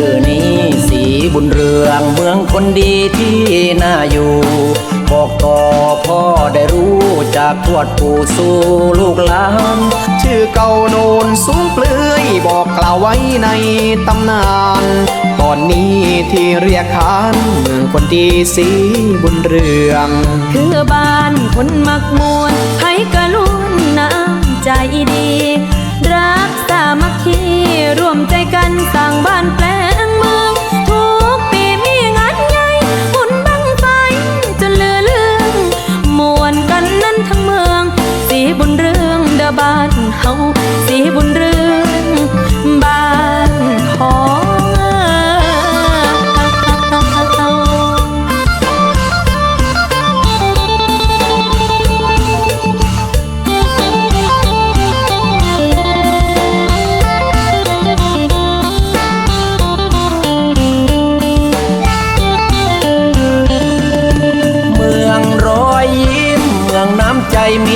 ชื่อนี้สีบุญเรืองเมืองคนดีที่น่าอยู่ บอกต่อพ่อได้รู้จากทวดปู่สู่ลูกหลานชื่อเก่าโนนสูงเปลือยบอกกล่าวไว้ในตำนาน ตอนนี้ที่เรียกขานเมืองคนดีสีบุญเรือง คือบ้านคนมักมวนให้กะลุ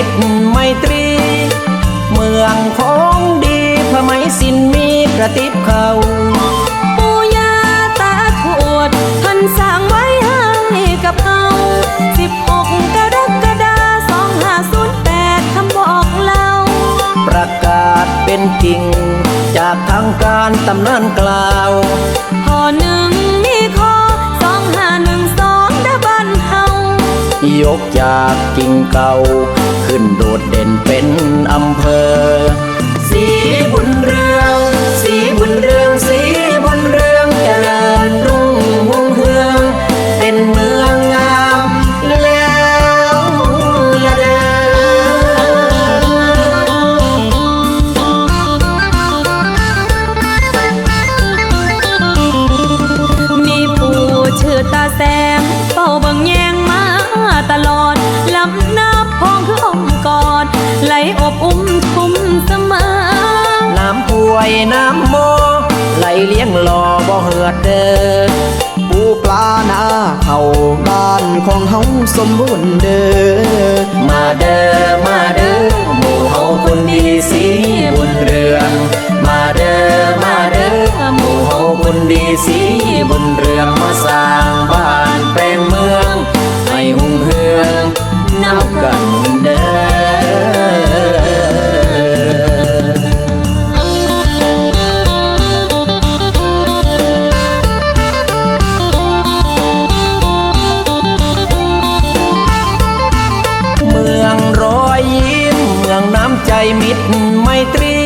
ตรไมตรี เมืองของดีพระไมสินมีกระติบเขาปู่ย่าตาทวดท่านสร้างไว้ให้กับเฮาสิบหกกรกฎาสองห้าศูนย์แปดคำบอกเล่า ประกาศเป็นจริง จากทางการตำนานกล่าว ยกจากกิ่งเก่า ขึ้นโดดเด่นเป็นอำเภอ สีบุญเรื อบอุ้มทุ่มเสมอ น้ำป่วยน้ำโมไหลเลี้ยงรอบ่เหือดเด้อปูปลาหนาเข้าบ้านของเฮาสมบูรณ์เด้อ มาเด้อมาเด้อหมู่เฮาคนดีสีบุญเรือง มาเด้อมาเด้อหมู่เฮาคนดีสีบุญเรืองมาสร้างบ้านแปลงเมือง ให้หุ่งเฮืองน้ำกัน มิตรไมตรี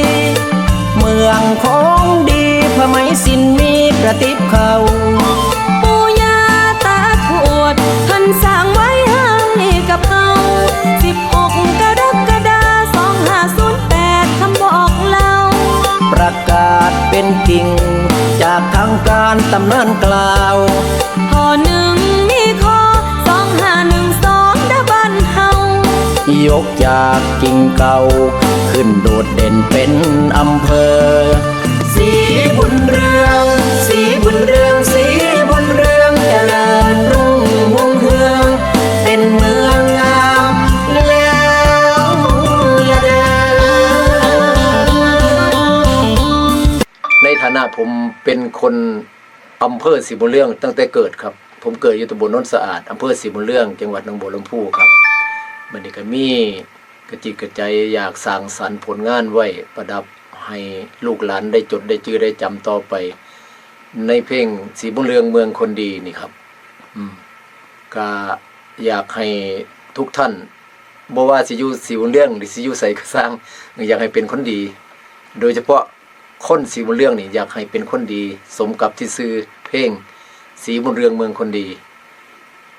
เมืองของดีพระไมสินมีกระติบเขาปู่ย่าตาทวดท่านสร้างไว้ให้กับเฮาสิบหกกรกฎาสองห้าศูนย์แปดคำบอกเล่า ประกาศเป็นจริงจากทางการตำนานกล่าว ยกจากกิ่งเก่า ขึ้นโดดเด่นเป็นอำเภอ สีบุญเรือง สีบุญเรือง สีบุญเรืองเจริญรุ่งรุ่งเรือง เป็นเมืองงามแล้วละเด้อในฐานะผมเป็นคนอำเภอสีบุญเรื่องตั้งแต่เกิดครับ ผมเกิดอยู่ตำบลโนนสะอาดอำเภอสีบุญเรื่อง จังหวัดหนองบัวลำพูครับ มันนี้ก็มีกระจิกกระใจอยากสร้างสรรค์ผลงานไว้ประดับให้ลูกหลานได้จดได้จื้อได้จำต่อไป ในเพลงสีบุญเรืองเมืองคนดีนี่ครับ อืมก็อยากให้ทุกท่านบ่ว่าสิอยู่สีบุญเรื่องหรือสิอยู่ใส่ก็สร้างอยากให้เป็นคนดี โดยเฉพาะคนสีบุญเรื่องนี่อยากให้เป็นคนดี สมกับที่ซื้อเพลงสีบุญเรืองเมืองคนดี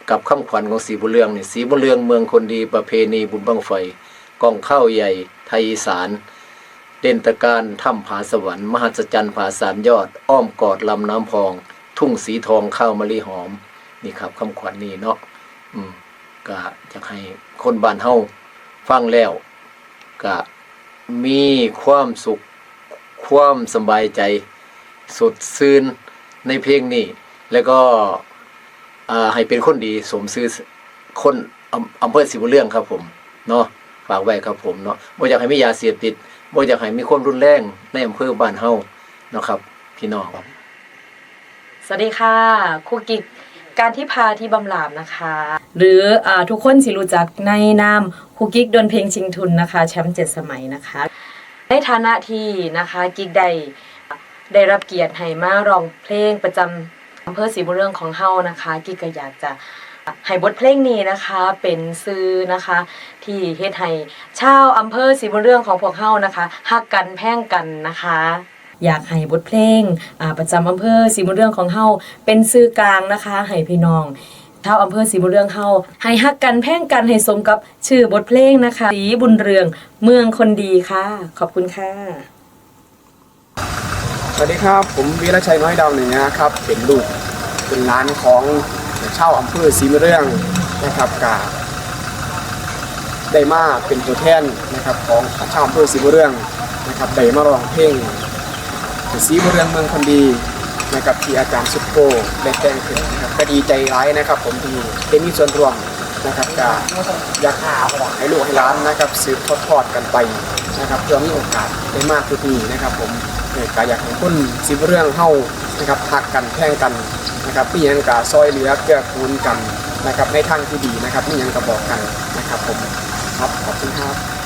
กับคำขวัญของสีบุญเรืองนี่สีบุญเรืองเมืองคนดีประเพณีบุญบังไฟกองข้าวใหญ่ไทยอีสาน เด่นตะการถ้ำผาสวรรค์ มหัศจรรย์ผาสามยอด อ้อมกอดลำน้ำพอง ทุ่งสีทองข้าวมะลิหอม นี่ครับคำขวัญนี่เนาะอืมก็อยากให้คนบ้านเฮาฟังแล้วก็มีความสุขความสบายใจ สดซื่นในเพลงนี้ แล้วก็ อ่าให้เป็นคนดีสมซื่อคนอำเภอสิบุเรื่องครับผมเนาะฝากไว้ครับผมเนาะบ่อยากให้มียาเสพติดบ่อยากให้มีความรุนแรงในอำเภอบ้านเฮาเนาะครับพี่น้องสวัสดีค่ะครูกิกการที่พาที่บำหลาบนะคะ หรืออาทุกคนสิรู้จักในนามครูกิกดนเพลงชิงทุนนะคะ แชมป์เจ็ดสมัยนะคะ ในฐานะที่นะคะกิกได้ได้รับเกียรติให้มาร้องเพลงประจำ อำเภอศรีบุญเรืองของเฮานะคะกิกก็อยากจะให้บทเพลงนี้นะคะเป็นซื้อนะคะ ที่เฮ็ดให้ชาวอำเภอศรีบุญเรืองของพวกเฮานะคะฮักกันแพ่งกันนะคะอยากให้บทเพลงประจำอำเภอศรีบุญเรืองของเฮาเป็นสื่อกลางนะคะให้พี่น้องชาวอำเภอศรีบุญเรืองเฮาให้ฮักกันแพ่งกันให้สมกับชื่อบทเพลงนะคะศรีบุญเรืองเมืองคนดีค่ะ ขอบคุณค่ะ สวัสดีครับ ผมวีรชัยน้อยดาวเหนือครับ เป็นลูกเป็นหลานของเช่าอำเภอศรีมเรื่องนะครับกาได้มาเป็นตัวแทนนะครับของเช่าอำเภอศรีมเรื่องนะครับได้มาร้องเพลงศรีมเรื่องเมืองคนดีนะครับที่อาจารย์สุโกได้แต่งขึ้นนะครับก็ดีใจร้ายนะครับ ผมที่ได้มีส่วนร่วมนะครับกาอยากหาให้ลูกให้หล้านนะครับ สืบทอดๆกันไปนะครับเพื่อมีโอกาสได้มากขึ้นนี้นะครับผม ก็อยากให้คนสิบเรื่องเฮานะครับหักกันแข่งกันนะครับพี่ยังกาซอยเหลือเกื้อกูลกันนะครับในทางที่ดีนะครับนี่ยังกระบอกกันนะครับผมครับขอบคุณครับ